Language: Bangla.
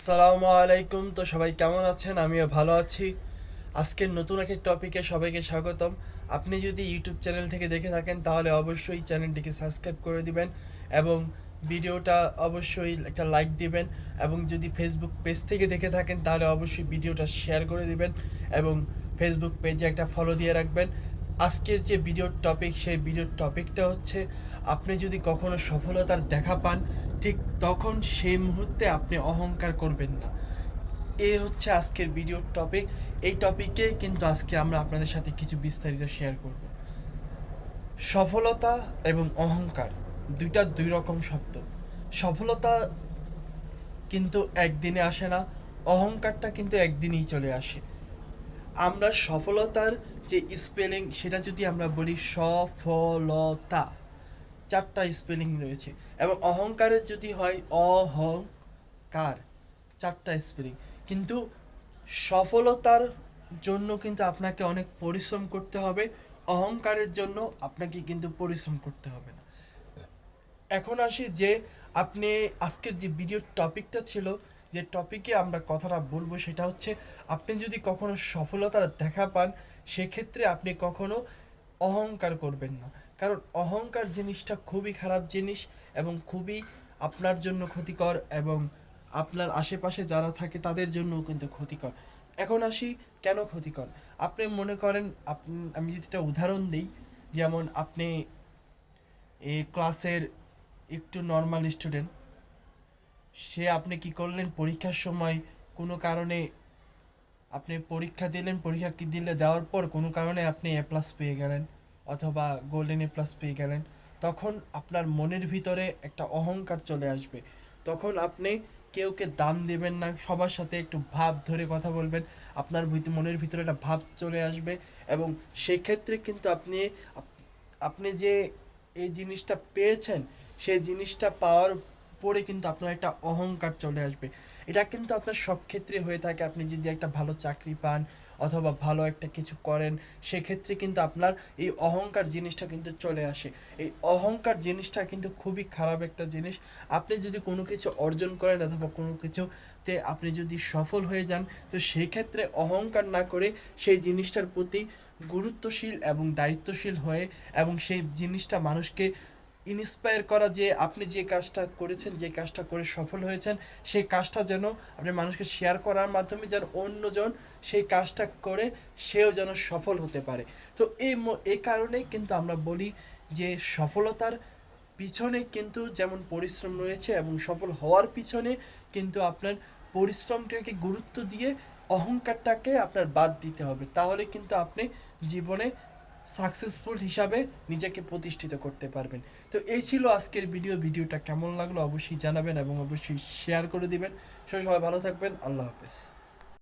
আসসালামু আলাইকুম। তো সবাই কেমন আছেন? আমিও ভালো আছি। আজকের নতুন একটা টপিকে সবাইকে স্বাগতম। আপনি যদি ইউটিউব চ্যানেল থেকে দেখে থাকেন, তাহলে অবশ্যই চ্যানেলটিকে সাবস্ক্রাইব করে দিবেন এবং ভিডিওটা অবশ্যই একটা লাইক দিবেন এবং যদি ফেসবুক পেজ থেকে দেখে থাকেন, তাহলে অবশ্যই ভিডিওটা শেয়ার করে দিবেন এবং ফেসবুক পেজে একটা ফলো দিয়ে রাখবেন। আজকের যে ভিডিওর টপিক সেই ভিডিওর টপিকটা হচ্ছে আপনি যদি কখনো সফলতার দেখা পান, ঠিক তখন সেই মুহূর্তে আপনি অহংকার করবেন না। এ হচ্ছে আজকের ভিডিওর টপিক এই টপিকে কিন্তু আজকে আমরা আপনাদের সাথে কিছু বিস্তারিত শেয়ার করব। সফলতা এবং অহংকার দুইটা দুই রকম শব্দ। সফলতা কিন্তু একদিনে আসে না, অহংকারটা কিন্তু একদিনেই চলে আসে। আমরা সফলতার যে স্পেলিং সেটা যদি আমরা বলি সফলতা। চারটা স্পেলিং রয়েছে। এবং অহংকারের যদি হয়, অহংকার, চারটা স্পেলিং কিন্তু সফলতার জন্য কিন্তু আপনাকে অনেক পরিশ্রম করতে হবে। অহংকারের জন্য আপনাকে কিন্তু পরিশ্রম করতে হবে না। এখন আসি যে আপনি আজকের যে ভিডিওর টপিকটা ছিল, যে টপিকে আমরা কথাটা বলব সেটা হচ্ছে, আপনি যদি কখনো সফলতার দেখা পান, সেক্ষেত্রে আপনি কখনো অহংকার করবেন না। কারণ অহংকার জিনিসটা খুবই খারাপ জিনিস এবং খুবই আপনার জন্য ক্ষতিকর এবং আপনার আশেপাশে যারা থাকে তাদের জন্যও কিন্তু ক্ষতিকর। এখন আসি কেন ক্ষতিকর? আপনি মনে করেন আমি যদি একটা উদাহরণ দিই, যেমন আপনি এই ক্লাসের একটু নর্মাল স্টুডেন্ট সে আপনি কি করলেন? পরীক্ষার সময় কোনো কারণে আপনি পরীক্ষা দিলেন, পরীক্ষা কি দিলে দেওয়ার পর কোনো কারণে আপনি এ প্লাস পেয়ে গেলেন। অথবা গোল্ডেন এ প্লাস পেয়ে গেলেন, তখন আপনার মনের ভিতরে একটা অহংকার চলে আসবে। তখন আপনি কেউকে দাম দেবেন না, সবার সাথে একটু ভাব ধরে কথা বলবেন, আপনার মনের ভিতরে একটা ভাব চলে আসবে এবং সেক্ষেত্রে কিন্তু আপনি আপনি যে এই জিনিসটা পেয়েছেন, সেই জিনিসটা পাওয়ার পরে কিন্তু আপনার একটা অহংকার চলে আসবে। এটা কিন্তু আপনার সব ক্ষেত্রে হয়ে থাকে। আপনি যদি একটা ভালো চাকরি পান অথবা ভালো একটা কিছু করেন, সেক্ষেত্রে কিন্তু আপনার এই অহংকার জিনিসটা কিন্তু চলে আসে। এই অহংকার জিনিসটা কিন্তু খুবই খারাপ একটা জিনিস। আপনি যদি কোনো কিছু অর্জন করেন অথবা কোনো কিছুতে আপনি যদি সফল হয়ে যান, তো সেই ক্ষেত্রে অহংকার না করে সেই জিনিসটার প্রতি গুরুত্বশীল এবং দায়িত্বশীল হয়ে এবং সেই জিনিসটা মানুষকে ইন্সপায়ার করা যে আপনি যে কাজটা করেছেন, যে কাজটা করে সফল হয়েছেন, সেই কাজটা যেন আপনি মানুষকে শেয়ার করার মাধ্যমে যেন অন্যজন সেই কাজটা করে সেও যেন সফল হতে পারে। তো এই এই কারণেই কিন্তু আমরা বলি যে সফলতার পিছনে কিন্তু যেমন পরিশ্রম রয়েছে এবং সফল হওয়ার পিছনে কিন্তু আপনার পরিশ্রমটাকে গুরুত্ব দিয়ে অহংকারটাকে আপনার বাদ দিতে হবে। তাহলে কিন্তু আপনি জীবনে সাকসেসফুল হিসাবে নিজেকে প্রতিষ্ঠিত করতে পারবেন। তো এই ছিল আজকের ভিডিও ভিডিওটা কেমন লাগল অবশ্যই জানাবেন এবং অবশ্যই শেয়ার করে দিবেন। সবাই ভালো থাকবেন। আল্লাহ হাফেজ।